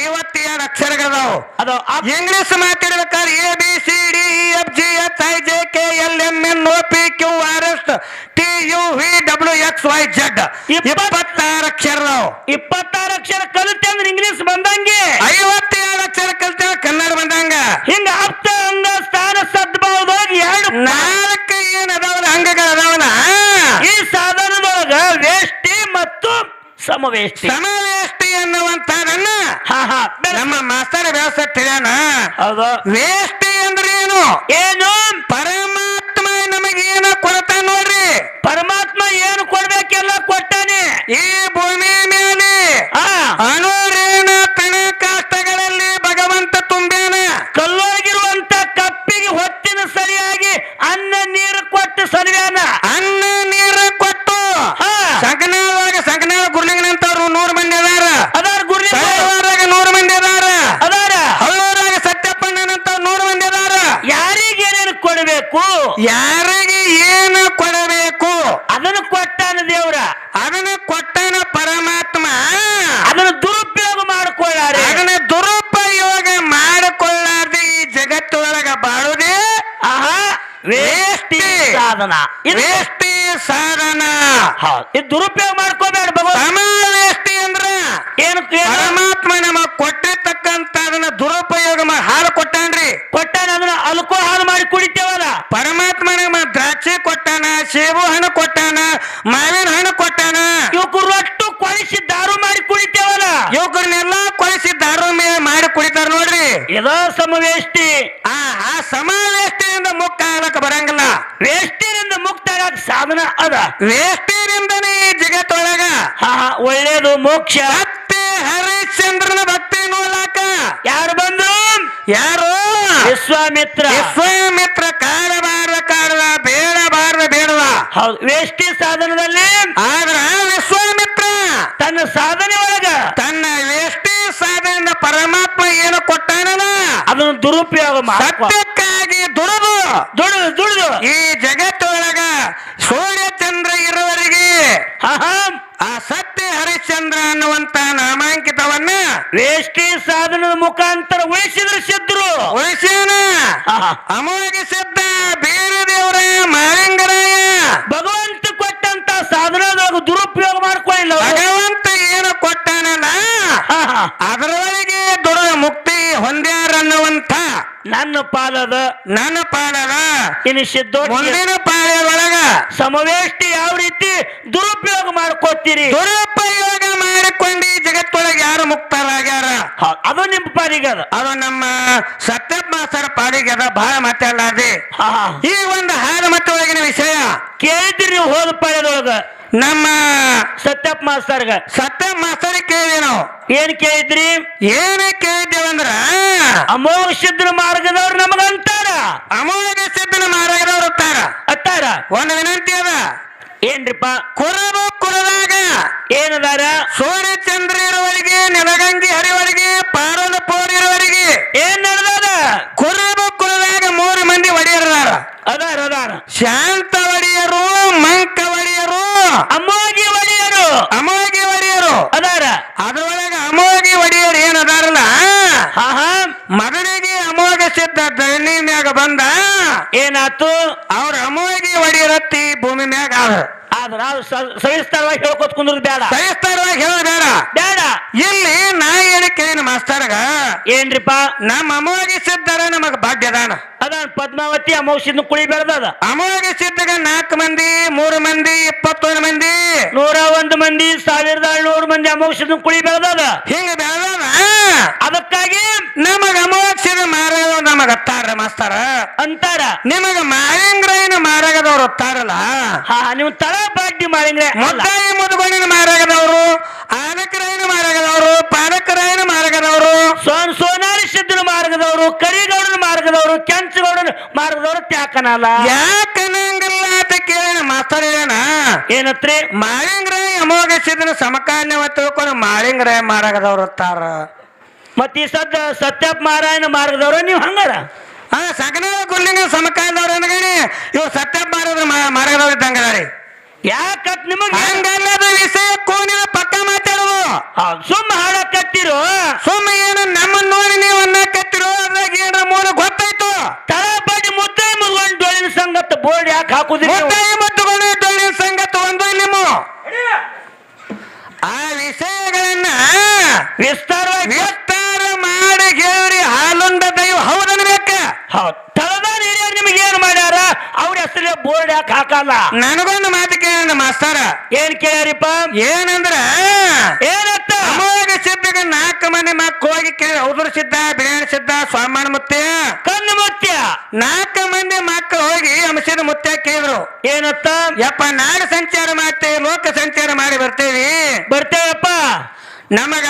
ಐವತ್ತೆರಡು ಅಕ್ಷರಗಳದಾವು. ಅದು ಇಂಗ್ಲಿಷ್ ಮಾತಾಡ್ಬೇಕಾದ್ರೆ A B C D F G H I J K L M N O P Q R S T U V W X Y Z ಇಪ್ಪತ್- ಇಪ್ಪತ್ತಾರು ಅಕ್ಷರದಾವು ಇಪ್ಪತ್ತಾರು ಅಕ್ಷರ ಕಲಿತೆ ಅಂದ್ರೆ ಇಂಗ್ಲಿಷ್ ಬಂದಂಗೆ. ಐವತ್ತೇಳು ಅಕ್ಷರ ಕಲಿತೆ ಕನ್ನಡ ಬಂದಂಗ. ಹಿಂಗ ಆಪ್ತ ಅಂಗ ಸ್ಥಾನ ಸದ್ಭಾವದೊಳಗೆ ಎರಡು ನಾಲ್ಕು ಏನ್ ಅದಾವನ ಅಂಗಗಳು ಅದಾವನ ಈ ಸಾಧನದೊಳಗ ವೇಷ್ಟಿ ಮತ್ತು ಸಮವೇಷ್ಟಿ. ಸಮವೇಷ್ಟಿ ಅನ್ನುವಂತ ನನ್ನ ನಮ್ಮ ಮಾಸ್ತರ್ ವ್ಯವಸ್ಥೆ ತಿಳಿಯೋಣ ಹೌದು. ವೇಷ್ಟಿ ಅಂದ್ರೆ ಏನು? ಏನು? ಪರಮಾತ್ಮ ನಮಗೇನ ಕೊಡ್ತಾ ನೋಡ್ರಿ. ಪರಮಾತ್ಮ ಏನು ಕೊಡ್ಬೇಕೆಲ್ಲ ಕೊಟ್ಟಾನೆ. ಈ ಭೂಮಿ ಮೇಲೆ ಹಾ ಅಣುರೇಣ ತಣ ಕಾಷ್ಟಗಳಲ್ಲಿ ಭಗವಂತ ತುಂಬ್ಯಾನ ಕಲ್ಲೊಳಗಿರುವಂತ ಕಪ್ಪಿಗೆ ಹೊತ್ತಿನ ಸರಿಯಾಗಿ ಅನ್ನ ನೀರು ಕೊಟ್ಟು ಸರಿಯಾನ ಅನ್ನ ನೀರು ಕೊಟ್ಟು ಹಾ ಸಂಕನಾಳದಾಗ ಸಂಕನಾಳ ಗುರ್ಲಿಂಗನಂತವ್ರು ನೂರು ಮಂದಿ ಅದಾರ ಅದಾರ ಗುರಿ ಕೈವಾರದಾಗ ನೂರು ಮಂದಿ ಅದಾರ ಅದಾರ ಹಳ್ಳೂರಾಗ ಸತ್ಯಪ್ಪಣ್ಣನಂತ ನೂರು ಮಂದಿ ಅದಾರ ಯಾರಿಗೆ ಏನೇನು ಕೊಡಬೇಕು ಯಾರಿಗೆ ಏನು ಕೊಡಬೇಕು ಅದನ್ನು ಕೊಟ್ಟಾನ ದೇವ್ರ ಅದನ್ನ ಕೊಟ್ಟನ ಪರಮಾತ್ಮ ಅದನ್ನು ದುರುಪಯೋಗ ಮಾಡಿಕೊಳ್ಳಾರೆ ಅದನ್ನ ದುರುಪಯೋಗ ಮಾಡಿಕೊಳ್ಳಾರ್ದೆ ಈ ಜಗತ್ತೊಳಗ ಬಾಳುದೇ ಆಹಾ ವೇಷ್ಟಿ ಸಾಧನ ಇದು ವೇಷ್ಟಿ ಸಾಧನ ಹೌದು. ಇದು ದುರುಪಯೋಗ ಮಾಡ್ಕೋಬೇಡ ಭಗವಂತ ಸಮಾವೇಷ್ಟಿ ಅಂದ್ರ ಏನು ಏನು ಪರಮಾತ್ಮ ನಮಗ್ ಕೊಟ್ಟಿರ್ತಕ್ಕಂತ ಅದನ್ನ ದುರುಪಯೋಗ ಮಾಡಿ ಹಾಲು ಕೊಟ್ಟಾನ್ರಿ ಕೊಟ್ಟಾನ ಅದನ್ನ ಅಲ್ಕೋ ಹಾಲು ಮಾಡಿ ಕುಡಿತೇವಲ್ಲ ಪರಮಾತ್ಮ ನಮ್ಮ ದ್ರಾಕ್ಷಿ ಕೊಟ್ಟಾನ ಸೇಬು ಹಣ್ಣು ಕೊಟ್ಟಾನ ಮಾವಿನ ಹಣ್ಣು ಕೊಟ್ಟಾನ ಇವಕ್ಕೂ ರೊಟ್ಟು ಕೊಳಿಸಿ ದಾರು ಮಾಡಿ ಕುಡಿತೇವಲ್ಲ ಯುವಕರನ್ನೆಲ್ಲ ಕೊಳಿಸಿ ದಾರು ಮೇಲೆ ಮಾಡಿ ಕುಡಿತಾರ ನೋಡ್ರಿ ಇದೋ ಸಮವೇಷ್ಟಿ ಆ ಆ ಸಮಾವೇಷ್ಟಿಯಿಂದ ಮುಕ್ತ ಆಗಕ್ ಬರಂಗಿಲ್ಲ ವೇಷ್ಟಿನಿಂದ ಮುಕ್ತ ಆಗಕ್ ಸಾಧನ ಅದ ವೇಷ್ಟಿರಿಂದ ಅದು ಮೋಕ್ಷ ಮತ್ತೆ ಹರಿಶ್ಚಂದ್ರನ ಭಕ್ತಿ ನೋಡ್ಲಾಕ ಯಾರು ಬಂದ್ರು ಯಾರು ವಿಶ್ವಾಮಿತ್ರ ವಿಶ್ವಾಮಿತ್ರ ಕಾಡಬಾರದ ಕಾಡದ ಬೇಡಬಾರದ ಬೇಡದ ಹೌದು ವೇಷ್ಟಿ ಸಾಧನದಲ್ಲಿ ಆದ್ರ ವಿಶ್ವಾಮಿತ್ರ ತನ್ನ ಸಾಧನೆ ಒಳಗ ತನ್ನ ವೇಷ್ಟಿ ಸಾಧನೆಯಿಂದ ಪರಮಾತ್ಮ ಏನು ಕೊಟ್ಟಾನಲ್ಲ ಅದನ್ನು ದುರುಪಯೋಗ ಸತ್ಯಕ್ಕಾಗಿ ದುಡಿದು. ದುಡಿದು ದುಡಿದು. ಈ ಜಗತ್ತೊಳಗ ಸೂರ್ಯಚಂದ್ರ ಚಂದ್ರ ಹಾ ಆ ಸತ್ಯ ಹರಿಶ್ಚಂದ್ರ ಅನ್ನುವಂತ ನಾಮಾಂಕಿತವನ್ನ ವೇಷ್ಟಿ ಸಾಧನದ ಮುಖಾಂತರ ಉಳಿಸಿದ್ರು ಸಿದ್ರು ಉಳಿಸ್ಯಾನ. ಅಮೋಘ ಶಬ್ದ ಬೇರೆ ದೇವರ ಮಾಲಿಂಗರಾಯ. ಭಗವಂತ ಕೊಟ್ಟಂತ ಸಾಧನದೊಳಗ ದುರುಪಯೋಗ ಮಾಡ್ಕೊಳ್ಳಿಲ್ಲ. ಭಗವಂತ ಏನು ಕೊಟ್ಟಾನಲ್ಲ. ಅದರೊಳಗೆ ಮುಕ್ತಿ ಹೊಂದ್ಯಾರನ್ನುವಂತ ನನ್ನ ಪಾಲದ ನನ್ನ ಪಾಲದ ಇನ್ನು ಸಿದ್ದೋಟಿ ಮುಂದಿನ ಪಾಳ್ಯದೊಳಗ ಸಮವೇಷ್ಟಿ ಯಾವ ರೀತಿ ದುರುಪಯೋಗ ಮಾಡ್ಕೋತೀರಿ? ದುರುಪಯೋಗ ಮಾಡಿಕೊಂಡು ಈ ಜಗತ್ತೊಳಗೆ ಯಾರು ಮುಕ್ತರಾಗ್ಯಾರ? ಅದು ನಿಮ್ಮ ಪಾಲಿಗೆ ಅದ. ಅದು ನಮ್ಮ ಸತ್ಯಪ್ಪ ಸರ್ ಪಾಡಿಗೆ ಅದ ಬಹಳ ಮಾತಾಡಲಾರ್ದೆ. ಈ ಒಂದು ಹಾಲು ಮತ್ತೊಳಗಿನ ವಿಷಯ ಕೇಳಿದ್ರಿ ನೀವು ಹೋದ ಪಾಳ್ಯದೊಳಗ. ನಮ್ಮ ಸತ್ಯಪ್ಪ ಮಾಸ್ತರ್ಗ. ಸತ್ಯಪ್ಪ ಮಾಸ್ತರ್ ಕೇಳಿದ್ವಿ ನಾವು. ಏನ್ ಕೇಳಿದ್ರಿ? ಏನ ಕೇಳಿದ್ದೇವಂದ್ರ ಅಮೋಘ ಸಿದ್ಧರ ಮಾರ್ಗದವ್ರು ನಮಗಂತಾರ ಅಮೋಘ ಸಿದ್ಧನ ಮಾರ್ಗದವ್ರು ಅತ್ತಾರ ಅತ್ತಾರ ಒಂದು ವಿನಂತಿ ಅದ. ಏನ್ರಿಪ್ಪ? ಕುರಬು ಕುರದಾಗ. ಏನದಾರ? ಸೂರ್ಯಚಂದ್ರ ಇರುವವರಿಗೆ ನೆಲಗಂಗಿ ಹರಿವರಿಗೆ ಪಾರದ ಪೋರ್ ಇರುವವರಿಗೆ ಏನ್ ನಡೆದದ? ಕುರಬು ಕುರದಾಗ ಮೂರು ಮಂದಿ ಒಡೆಯರದಾರ. ಅದಾರ ಅದಾರ. ಶಾಂತ ಒಡೆಯರು. ಮಂಕ ಅಮ್ಮೋಗಿ ಒಡೆಯರು. ಅಮೋಗಿ ಒಡೆಯರು. ಅದಾರ. ಅದರೊಳಗ ಅಮೋಗಿ ಒಡೆಯರು ಏನ್ ಅದಾರಲ್ಲ? ಮಗನಿಗೆ ಅಮೋಘ ಸಿದ್ಧ ಧರಣಿ ಮ್ಯಾಗ ಬಂದ. ಏನಾತು? ಅವ್ರ ಅಮೋಗಿ ಒಡೆಯರತ್ತಿ ಭೂಮಿ ಮ್ಯಾಗ ಆದ್ರ ಸವಿಸ್ತಾರವಾಗಿ ಹೇಳ್ಕೊತ್ ಕುಂದ್ರದ್ ಬೇಡ. ಸಹಿಸ್ತಾರವಾಗಿ ಹೇಳ ಬೇಡ. ಬೇಡ. ಇಲ್ಲಿ ನಾ ಏನು ಕೇಳಿನ ಮಾಸ್ತರ್ಗ? ಏನ್ರಿಪ್ಪ? ನಮ್ಮ ಅಮೋಗಿ ಸಿದ್ಧರ ನಮಗ ಭಾಗ್ಯದಾನ. ಅದಾನ ಪದ್ಮಾವತಿ ಅಮೋಕ್ಷಿನ ಕುಳಿ ಬೆಳೆದದ. ಅಮೋಘ ಸಿದ್ಧಗ ನಾಲ್ಕು ಮಂದಿ ಮೂರು ಮಂದಿ ಇಪ್ಪತ್ತೊಂದು ಮಂದಿ. ನೂರ ಒಂದು ಮಂದಿ ಸಾವಿರದ ಏಳ್ನೂರು ಮಂದಿ ಅಮೋಕ್ಷಿನ ಕುಳಿ ಬೆಳೆದದ. ಹಿಂಗ ಬೆಳೆದದ? ಅದಕ್ಕಾಗಿ ನಮಗ ಅಮೋಕ್ಷದ ಮಾರಾಗ ನಮಗ ಅತ್ತಾರ ಮಾಸ್ತಾರ. ಅಂತಾರ. ನಿಮಗ ಮಾಯಂಗ್ರೈನ ಮಾರಾಗದವ್ರು ಅತ್ತಾರಲ್ಲ? ಹಾ ನೀವು ತಳ ಬಾಡ್ಡಿ ಮಾಡಿದ್ರೆ ಅಲ್ಲ. ಮುದ್ದಾಯಿ ಮುದುಗೋಣಿನ ಮಾರಾಗದವರು ಆನಕರಾಯನ ಮಾರಾಗದವರು ಪಾಲಕರಾಯನ ಮಾರಾಗದವರು. ಸೋನ್ ಕರಿಗೌಡನ ಮಾರ್ಗದವರು ಕೆಂಚಗೌಡನ ಮಾರ್ಗದವರು ತ್ಯಾಕನಲ್ಲ ಯಾಕನಂಗಿಲ್ಲ ಅಂತ ಕೇಳ ಮಾತಾಡಿದಾನ? ಏನತ್ರಿ? ಮಾಳಿಂಗ್ರಾಯ ಅಮೋಘ ಸಮಕಾಲೀನ ತಿಳ್ಕೊಂಡು ಮಾಳಿಂಗ್ರಾಯ ಮಾರಾಗದವ್ರು ತಾರ ಮತ್ ಈ ಸದ್ದ ಸತ್ಯಪ್ಪ ಮಾರಾಯಣ ಮಾರ್ಗದವ್ರು ನೀವು ಹಂಗಾರ? ಆ ಸಗನ ಗುಲ್ಲಿಂಗ ಸಮಕಾಲದವ್ರು ಅಂದ್ರೆ ಇವ್ ಸತ್ಯ ಮಾರದ ಮಾರ್ಗದವ್ರು ಇದ್ದಂಗದಾರಿ. ಯಾಕತ್ ನಿಮಗೆ ಹಂಗಲ್ಲದ ವಿಷಯ ಕೋಣಿನ ಪಕ್ಕ ಮಾತಾಡುದು ಸುಮ್ಮ ಹಾಡಕತ್ತಿರು ಸುಮ್ಮ ಏನು ನಮ್ಮನ್ನ ನೋಡಿ ನೀವು ಅನ್ನಕತ್ತಿರೋ ಅದ್ರಾಗ ಏನ ಮೂಲ ಗೊತ್ತಾಯ್ತು. ತಳ ಬಾಡಿ ಮುದ್ದೆ ಮುಗೊಂಡು ಡೊಳ್ಳಿನ ಸಂಗತ್ ಬೋರ್ಡ್ ಯಾಕೆ ಹಾಕುದಿಲ್ಲ ಮುದ್ದೆ ಮುತ್ತುಕೊಂಡು ಡೊಳ್ಳಿನ ಸಂಗತ ಒಂದು ನಿಮ್ಮ. ಆ ವಿಷಯಗಳನ್ನ ವಿಸ್ತಾರವಾಗಿ ವಿಸ್ತಾರ ಮಾಡಿ ಕೇಳ್ರಿ ಹಾಲುಂಡ ದೈವ ಹೌದನ್ಬೇಕ ಹೌದ್ ತಳದ ಹಿರಿಯರು ನಿಮಗೆ ಏನ್ ಮಾಡ್ಯಾರ? ಅವ್ರ ಹೆಸರಿಗೆ ಬೋರ್ಡ್ ಯಾಕೆ ಹಾಕಲ್ಲ? ನನಗೊಂದು ಮಾತು ಕೇಳ ಮಾಸ್ತಾರ? ಏನ್ ಕೇಳ್ಯಾರಿಪ್ಪ? ಏನಂದ್ರ? ಏನತ್ತ? ಅಮೋಘ ಸಿದ್ಧಗ ನಾಲ್ಕು ಮನೆ ಮಕ್ಕ ಹೋಗಿ ಕೇಳಿ ಹೌದ್ರ ಸಿದ್ಧ ಬಿರಿಯಾನಿ ಸಿದ್ಧ ಸ್ವಾಮಣ ಮುತ್ಯ? ಕಣ್ಣು ಮುತ್ಯ. ನಾಲ್ಕು ಮಂದಿ ಮಕ್ಕ ಹೋಗಿ ಅಂಶದ ಮುತ್ಯ ಕೇಳಿದ್ರು. ಏನತ್ತ? ಯಪ್ಪ ನಾಡ ಸಂಚಾರ ಮಾಡ್ತೇವೆ ಲೋಕ ಸಂಚಾರ ಮಾಡಿ ಬರ್ತೇವಿ. ಬರ್ತೇವಪ್ಪ. ನಮಗ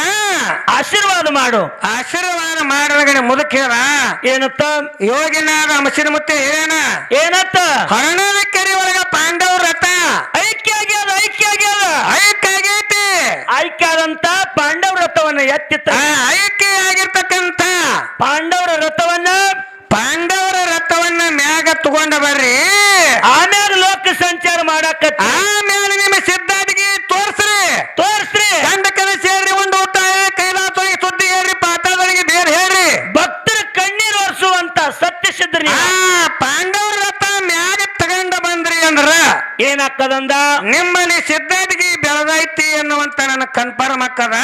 ಆಶೀರ್ವಾದ ಮಾಡು. ಆಶೀರ್ವಾದ ಮಾಡಿದ ಮುದಕ್ ಹೇಳ ಏನತ್ತ? ಯೋಗಿನಾದ ರಾಮ ಶ್ರೀಮತಿ ಏನ ಏನತ್ತ? ಹರಣದ ಕೆರೆ ಒಳಗ ಪಾಂಡವ್ರ ರಥ ಐಕ್ಯ ಆಗ್ಯದ ಐಕ್ಯ ಆಗ್ಯದ ಐಕ್ಯ ಆಗೈತಿ. ಐಕ್ಯ ಆದಂತ ಪಾಂಡವ ರಥವನ್ನ ಎತ್ತಿತ್ತ. ಐಕ್ಯ ಆಗಿರ್ತಕ್ಕಂತ. ಪಾಂಡವರ ರಥವನ್ನ ಪಾಂಡವರ ರಥವನ್ನ ಮ್ಯಾಗ ತಗೊಂಡ ಬರ್ರಿ. ಆಮೇಲೆ ಲೋಕ ಸಂಚಾರ ಮಾಡಾಕತ್ತಿ ಆಮೇಲೆ ನಿಮ್ಮ ಸಿದ್ಧಾಟಿಗೆ ತೋರ್ಸ್ರಿ ತೋರ್ಸ್ರಿ ಗಂಡ ಕದ ಸೇರ್ರಿ ಒಂದು ಊಟ ಕೈಲಾಸೊಳಗೆ ಸುದ್ದಿ ಹೇಳ್ರಿ ಪಾತಾಳದೊಳಗೆ ಬೇರೆ ಹೇಳ್ರಿ ಭಕ್ತರ ಕಣ್ಣೀರು ಒರೆಸುವಂತ ಸತ್ಯ ಸಿದ್ಧರಿ ಆ ಪಾಂಡವರ ರಥ ಮ್ಯಾಗ ತಗೊಂಡ ಬಂದ್ರಿ ಅಂದ್ರ ಏನಾಗ್ತದಂದ ನಿಮ್ಮಲ್ಲಿ ಸಿದ್ಧಾಟಿಗೆ ಬೆಳೆದೈತಿ ಅನ್ನುವಂತ ನನ್ನ ಆಕ್ಕದ